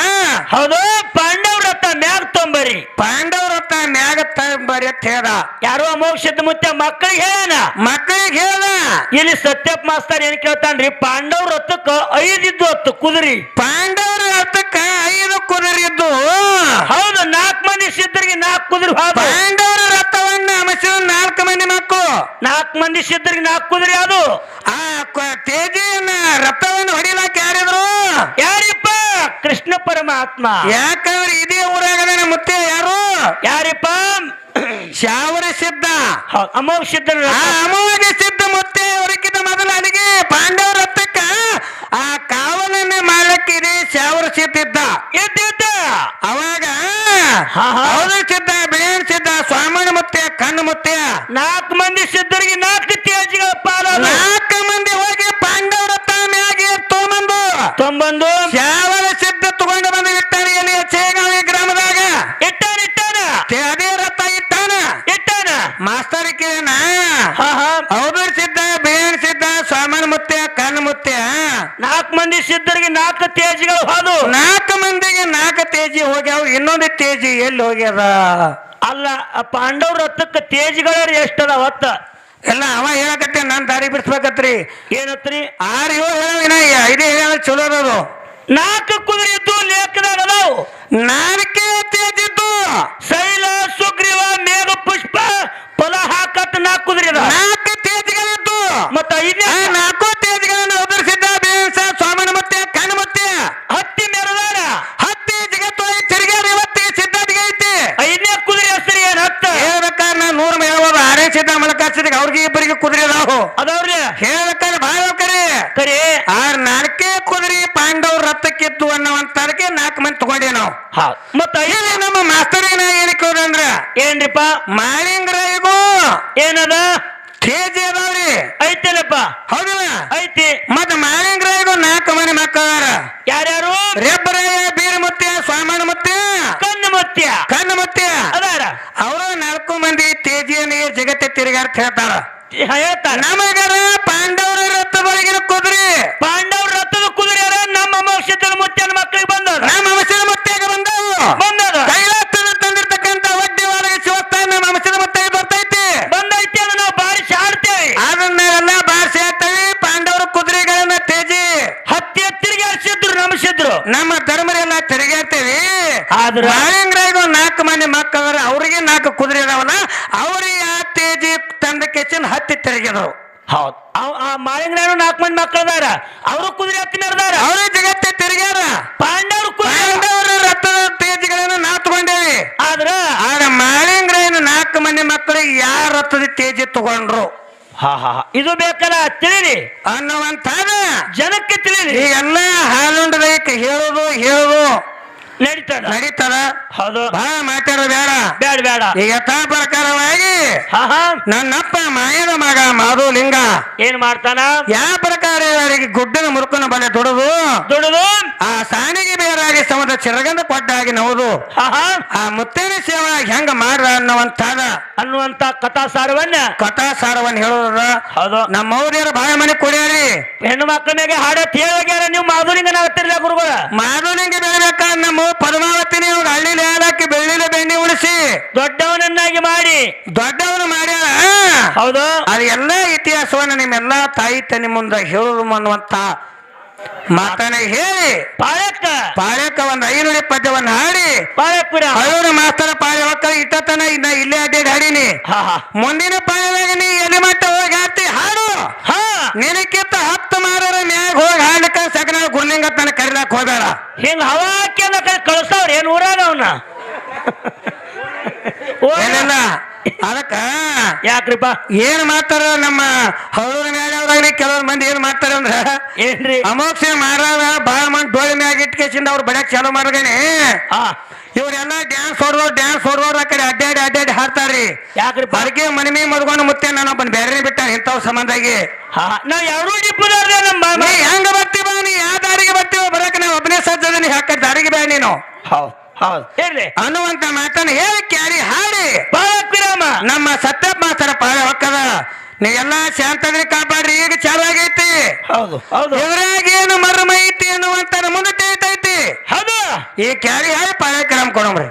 ಹೌದು ಪಾಂಡವ ರಥ ಮ್ಯಾಗ ತೊಂಬರಿ. ಪಾಂಡವರ ರಥ ಮ್ಯಾಗ ತೊಂಬರಿ ಅಂತ ಹೇಳ ಯಾರೋ ಅಮೋಕ್ಷದ ಮುತ್ತೆ ಮಕ್ಕಳಿಗೆ ಹೇಳನ ಮಕ್ಕಳಿಗೆ ಹೇಳ ಇಲ್ಲಿ ಸತ್ಯಪ್ಪ ಮಾಸ್ತರ್ ಏನ್ ಕೇಳ್ತಾನ್ರಿ? ಪಾಂಡವ್ರ ರಥಕ್ಕ ಐದಿದ್ದು ಹತ್ತು ಕುದುರಿ. ಪಾಂಡವ್ರ ರಥಕ್ಕ ಐದು ಕುದುರಿದ್ದು. ಹೌದು ನಾಲ್ಕು ಮಂದಿ ಸಿದ್ಧರಿಗೆ ನಾಲ್ಕು ಕುದುರಿ ಪಾಂಡವರ ರಥವನ್ನ ಅಮಸಿದ ನಾಲ್ಕು ಮಂದಿ ಮಕ್ಕಳು ನಾಲ್ಕು ಮಂದಿ ಸಿದ್ಧರಿಗೆ ನಾಲ್ಕು ಕುದುರಿ ಅದು ಆ ಕ- ತೇಜಿಯನ್ನ ರಥವನ್ನು ಹೊಡಿಲಾಕ ಯಾರಿದ್ರು ಯಾರಿಪ್ಪ ಕೃಷ್ಣ ಪರಮಾತ್ಮ. ಯಾಕಂದ್ರೆ ಇದೇ ಊರಾಗ ಮುತ್ತೆ ಯಾರು? ಯಾರಿಪ್ಪ? ಶಾವರ ಸಿದ್ಧ. ಅಮೋಘ ಸಿದ್ಧನ ಆ ಅಮೋಘ ಸಿದ್ಧ ಮುತ್ತೆ ಅವರಿಗಿಂತ ಮೊದಲ ಅಡಿಗೆ ಪಾಂಡವರ ರಥಕ್ಕ ಆ ಕಾವಲನ್ನ ಮಾಡ್ಲಕ್ಕೆ ಇದೇ ಶಾವರ ಸಿದ್ಧ ಇದ್ದ. ಎದ್ದಿದ್ದ ಅವಾಗ ಹೌದು ಸಿದ್ಧ ಬಿಳಿಯನ್ ಸಿದ್ಧ ಸ್ವಾಮಿ ಮುತ್ತೆ ಕಣ್ಣು ಮುತ್ತೆ. ನಾಲ್ಕು ಮಂದಿ ಸಿದ್ಧರಿಗೆ ನಾಲ್ಕು ತೇಜಿಗಳ ಪಾಲ ನಾಲ್ಕು ಮಂದಿ ಹೋಗಿ ಪಾಂಡವರ ಮ್ಯಾಗೆ ತೊಗೊಂಬಂದು. ತೊಂಬಂದು ಶಾವರ ಸಿದ್ಧ ತಗೊಂಡು ಬಂದು ಇಟ್ಟಾನ ಎಲ್ಲಿ ಚೇಗಾವಿ ಗ್ರಾಮದಾಗ ಇಟ್ಟಾನ ಇಟ್ಟಾನ ತೆ- ಅದೇ ರಥ ಇಟ್ಟಾನ ಇಟ್ಟಾನ ಮಾಸ್ತರ್ ಕೇನ ಹಾ ಹಾ ಹೌದರ್ ಸಿದ್ಧ ಬಿಳಿಯನ್ ಸಿದ್ಧ ಸ್ವಾಮಣ ಮುತ್ತೆ ಕಣ್ಣು ಮುತ್ತೆ ನಾಲ್ಕು ಮಂದಿ ಸಿದ್ಧರಿಗೆ ನಾಲ್ಕು ತೇಜಿಗಳು ಹೋದು ನಾಲ್ಕು ಮಂದಿಗೆ ನಾಲ್ಕು ತೇಜಿ ಹೋಗ್ಯಾವ ಇನ್ನೊಂದು ತೇಜಿ ಎಲ್ಲಿ ಹೋಗ್ಯದ? ಅಲ್ಲ ಪಾಂಡವ್ರ ಹತ್ತಕ್ಕೆ ತೇಜಿಗಳ ಎಷ್ಟದ ಹೊತ್ತ ಎಲ್ಲ ಅವ ಹೇಳಕತ್ತೆ ನಾನು ದಾರಿ ಬಿಡಿಸ್ಬೇಕತ್ರಿ. ಏನತ್ರಿ? ಆರು ಏಳು ಹೇಳವ ಇನ್ನ ಐದೇ ಹೇಳ ಚಲೋ ಅದಾವು ನಾಲ್ಕು ಕುದುರೆ ಇದ್ದು ಲೇಖದಾಗ ಅದಾವು. ನಾಲ್ಕೇ ತೇಜಿದ್ದು ಶೈಲ ಸುಗ್ರೀವ ಮೇಘ ಪುಷ್ಪ ಫಲ ಹಾಕತ್ ನಾಲ್ಕು ಕುದುರೆ ನಾಲ್ಕು ತೇಜಿಗಳಿದ್ದು. ಮತ್ತ ಐದನೇ ನಾಲ್ಕು ತೇಜ್ಗಳನ್ನು ಉದರ್ಸಿದ್ದ ಬೇಸ ಸ್ವಾಮನ ಮತ್ತೆ ಕಣ್ಣ ಮತ್ತೆ ಹತ್ತಿ ಮೆರದಾರ ಹತ್ತಿ ಜಗತ್ತೊಳಗೆ ತಿರುಗಾಡಿ ಇವತ್ತಿಗೆ ಸಿದ್ಧಾಟಿಗೆ ಐತಿ ಐದನೇ ಕುದುರೆ ಹೆಸರು ಏನ್ ಹತ್ತ ಹೇಳ್ಬೇಕಾದ್ರೆ ನಾ ನೂರ ಹೇಳ್ಬೋದು ಆರೇ ಸಿದ್ಧ ಮಲಕ ಸಿದ್ಧ ಅವ್ರಿಗೆ ಇಬ್ಬರಿಗೆ ಕುದುರೆ ಅದಾವು. ಅದವ್ರಿ ಹೇಳ್ಬೇಕಾದ್ರೆ ಭಾಳ ಕರೆ ಕರಿ ಆರ್ ನಾಲ್ಕೇ ಕುದುರೆ ಪಾಂಡವ್ರ ರಥಕ್ಕಿತ್ತು ಅನ್ನುವಂತದಕ್ಕೆ ನಾಲ್ಕು ಮಂದಿ ತಗೊಂಡೇ ನಾವು. ಮತ್ತ ಇಲ್ಲಿ ನಮ್ಮ ಮಾಸ್ತರ್ ನಾ ಏನಕ್ಕೆ ಅಂದ್ರ? ಏನ್ರಿಪ್ಪ? ಮಾಳಿಂಗರಾಯಿಗೂ. ಏನದ? ತೇಜಿ ಅದಾವ್ರಿ. ಐತೇನಪ್ಪ ಹೌದಿಲ್ಲ? ಐತಿ. ಮತ್ತ ಮಾಳಿಂಗರಾಯಿಗೂ ನಾಲ್ಕು ಮನೆ ಮಕ್ಕಳ ಯಾರ್ಯಾರು? ರೆಬ್ಬರಾಯ ಬೀರಮುತ್ಯ ಸ್ವಾಮಣ ಮತ್ತೆ ಕಣ್ಣು ಮತ್ತೆ ಕಣ್ಣು ಮತ್ತೆ ಅದಾರ. ಅವರು ನಾಲ್ಕು ಮಂದಿ ತೇಜಿಯನ್ನೇ ಜಗತ್ತೆ ತಿರುಗಾಡ್ತ ಹೇಳ್ತಾರ? ಹೇಳ್ತಾರ. ನಮಗರ ಪಾಂಡವರ ರಥದೊಳಗಿನ ಕುದುರೆ. ಪಾಂಡವರ ರಥದ ಕುದುರೆ ನಮ್ಮ ಮೋಕ್ಷದ ಮುತ್ತಿನ ಮಕ್ಕಳಿಗೆ ಬಂದದ. ನಮ್ಮ ಅಂಶದ ಮುತ್ತಿಗೆ ಬಂದವು. ಬಂದದ ಕೈಲಾಸದ ತಂದಿರ್ತಕ್ಕಂಥ ಒಡ್ಡಿ ಒಳಗೆ ಶಿವಸ್ಥಾನ ನಮ್ಮ ಅಂಶದ ಮುತ್ಯಾಗ ಬರ್ತೈತಿ ಬಂದೈತಿ ಅದನ್ನ ನಾವು ಬಾರಿ ಶಾಡ್ತೇವೆ ಅದನ್ನ ಎಲ್ಲ ಭಾಷೆ ಹೇಳ್ತೇವೆ ಪಾಂಡವರ ಕುದುರೆಗಳನ್ನ ತೇಜಿ ಹತ್ತಿ ಹತ್ತಿರಿಗೆ ಹರ್ಸಿದ್ರು ನಮಸಿದ್ರು ಧರ್ಮರೆಲ್ಲ ತಿರುಗಾಡ್ತೇವಿ ಆದ್ರೆ ಮಾಳಿಂಗರಾಯಿಗೂ ನಾಲ್ಕು ಮನೆ ಮಕ್ಕಳ ಅವ್ರಿಗೆ ನಾಲ್ಕು ಕುದುರೆ ಇದಾವಲ್ಲ ಅವ್ರಿಗೆ ಆ ತೇಜಿ ತಂದ ಕೆಚ್ಚಿನ ಹತ್ತಿ ತಿರುಗಿದ್ರು ಹೌದು. ಮಾಳಿಂಗರಾಯನು ನಾಲ್ಕು ಮಂದಿ ಮಕ್ಕಳ ಅದಾರ ಅವರು ಕುದುರೆ ಹತ್ತಿ ನಡೆದಾರ. ಅವರೇ ಜಗತ್ತೆ ತಿರುಗ್ಯಾರ. ಪಾಂಡವರು ಕುದುರೆ ಪಾಂಡವರ ರಥದ ತೇಜಿಗಳನ್ನು ನಾತ್ಕೊಂಡೇವಿ. ಆದ್ರೆ ಆದ್ರ ಆಗ ಮಾಳಿಂಗ್ರಾಯನ ನಾಲ್ಕು ಮಂದಿ ಮಕ್ಕಳಿಗೆ ಯಾರ ರಥದ ತೇಜಿ ತಗೊಂಡ್ರು. ಹಾ ಹಾ ಹಾ. ಇದು ಬೇಕಲ್ಲ ತಿಳಿರಿ. ಅನ್ನುವಂತಾದ ಜನಕ್ಕೆ ತಿಳಿರಿ. ಈಗೆಲ್ಲ ಹಾಲುಂಡದೈಕ ಹೇಳುದು ಹೇಳುದು. ನಡೀತದ. ನಡೀತದ? ಹೌದು. ಬಹಳ ಮಾತಾಡೋ ಬೇಡ. ಬೇಡ ಬೇಡ. ಈಗ ಯಥಾ ಪ್ರಕಾರವಾಗಿ ನನ್ನಪ್ಪ ಮಾಯದ ಮಗ ಮಾಧುಲಿಂಗ. ಏನ್ ಮಾಡ್ತಾನ? ಯಾವ ಪ್ರಕಾರ ಇವರಿಗೆ ಗುಡ್ಡನ ಮುರುಕನ ಬಲೆ ದುಡಿದು ದುಡಿದು ಆ ಸಾಣಿಗೆ ಬೇರಾಗಿ ಸಮದ ಚಿರಗಂದ ಕೊಟ್ಟಾಗಿ ನೋದು ಆ ಮುತ್ತೇನ ಸೇವ ಹೆಂಗ ಮಾಡ್ರ ಅನ್ನುವಂತಾದ ಅನ್ನುವಂತ ಕಥಾ ಸಾರವನ್ನ ಕಥಾ ಸಾರವನ್ನ ಹೇಳೋದ್ರ ಹೌದು. ನಮ್ಮ ಬಾಯ ಮನೆ ಕುಡಿಯಾರಿ. ಹೆಣ್ಣು ಮಕ್ಕಳಿಗೆ ಹಾಡೋ ಹೇಳೋಗ್ಯಾರ ನೀವು ಮಾಧುಲಿಂಗನ ಹತ್ತಿರ ಗುರುಗಳ? ಮಾಧುಲಿಂಗ ಬೆಳಿಬೇಕಾದ್ರೆ ನಮ್ಮ ಪದ್ಮಾವತಿನಿ ಅವ್ರ ಹಳ್ಳಿಲಿ ಹೇಳಕ್ಕೆ ಬೆಳ್ಳಿಲಿ ಬೆಣ್ಣೆ ಉಳಿಸಿ. ದೊಡ್ಡವನನ್ನಾಗಿ ಮಾಡಿ. ದೊಡ್ಡವನು ಮಾಡ್ಯಾರ ಹೌದು. ಅದೆಲ್ಲಾ ಇತಿಹಾಸವನ್ನ ನಿಮ್ಮೆಲ್ಲಾ ತಾಯಿ ತನಿ ಮುಂದೆ ಹೇಳುದು ಅನ್ನುವಂತ ಮಾತನ್ನ ಹೇಳಿ. ಪಾಳಕ್ಕ ಪಾಳ್ಯಕ್ಕ ಒಂದ್ ಐನುಡಿ ಪದ್ಯವನ್ನ ಹಾಡಿ. ಪಾಳಕ್ಕೂರ ಹಳೂರು ಮಾಸ್ತರ ಪಾಳ್ಯ ಮಕ್ಕಳ ಇಟ್ಟತನ ಇನ್ನ ಇಲ್ಲೇ ಅಡ್ಡಾಡಿ ಹಾಡಿನಿ. ಮುಂದಿನ ಪಾಳ್ಯದಾಗ ನೀ ಎಲ್ಲಿ ಮಟ್ಟ ಹೋಗಿ ಹಾಡ್ತಿ? ಹಾಡು. ಹಾ. ನಿನಕ್ಕಿಂತ ಹತ್ತು ಮಾರರ ಮ್ಯಾಗ ಹೋಗಿ ಹಾಡ್ಲಿಕ್ಕ ಸಕನ ಗುರ್ಲಿಂಗ ತನ ಕರಿಲಾಕ್ ಹೋದಾರ ಹಿಂಗ ಹವಾಕಿ ಅಂದ ಕೈ ಕಳಿಸ್ತಾವ್ರ ಏನ್ ಊರಾಗ ಅವನ್ನ ಅದಕ್ಕ ಯಾಕ್ರಿಪ್ಪ? ಏನ್ ಮಾಡ್ತಾರ ನಮ್ಮ ಮ್ಯಾಗ? ಕೆಲವ್ರ ಮಂದಿ ಏನ್ ಮಾಡ್ತಾರೆ ಅಂದ್ರ ಏನ್ರಿ? ಅಮೋಕ್ಷ ಮಾರಾದ ಬಾಳ ಮಂದಿ ಡೋಳಿ ಮ್ಯಾಗ ಇಟ್ಕೇಸಿಂದ ಅವ್ರು ಬಡಕ್ ಚಾಲು ಹಾ. ಇವ್ರೆಲ್ಲ ಡ್ಯಾನ್ಸ್ ಹೊಡ್ದವ್ರು ಡ್ಯಾನ್ಸ್ ಹೊಡ್ದವ್ರು ಆ ಕಡೆ ಅಡ್ಡಾಡಿ ಅಡ್ಡಾಡಿ ಹಾಡ್ತಾರ್ರಿ. ಯಾಕ್ರಿ ಬರ್ಗೆ ಮನೆ ಮೇ ಮದ್ಕೊಂಡು ಮುತ್ತೆ ನಾನೊಬ್ಬನ ಬೇರೆ ಬಿಟ್ಟಾನ ಇಂಥವ್ ಸಂಬಂಧಾಗಿ. ನಾವ್ ನೀ ಹೆಂಗ ಬರ್ತೀವ ನೀ ಯಾವ ದಾರಿಗೆ ಬರ್ತೀವ ಬರಕ್ ನಾ ಒಬ್ಬನೇ ಸಜ್ಜದ ನೀ ಹಾಕ ದಾರಿಗೆ ಬೇಡ ನೀನು. ಅನ್ನುವಂತ ಮಾತನ್ನ ಹೇಳಿ ಕ್ಯಾರಿ ಹಾಡಿ. ನಮ್ಮ ಸತ್ಯಪ್ಪ ಮಾಸ್ತರ ಪಾಳೆ ಹೊಕ್ಕದ ನೀವೆಲ್ಲ ಶಾಂತದ್ರೆ ಕಾಪಾಡ್ರಿ ಈಗ ಚಾಲು ಆಗೈತಿ ಹೌದು ಹೌದು. ಇದ್ರಾಗ ಏನು ಮರ್ಮ ಐತಿ ಅನ್ನುವಂತ ಮುಂದೆ ತಿಳಿತೈತಿ. ಹೌದು. ಈ ಕ್ಯಾರಿ ಹೇಳಿ ಪಾಯಕ್ರಮ ಕ್ರಮ ಕೊಡಮ್ರಿ.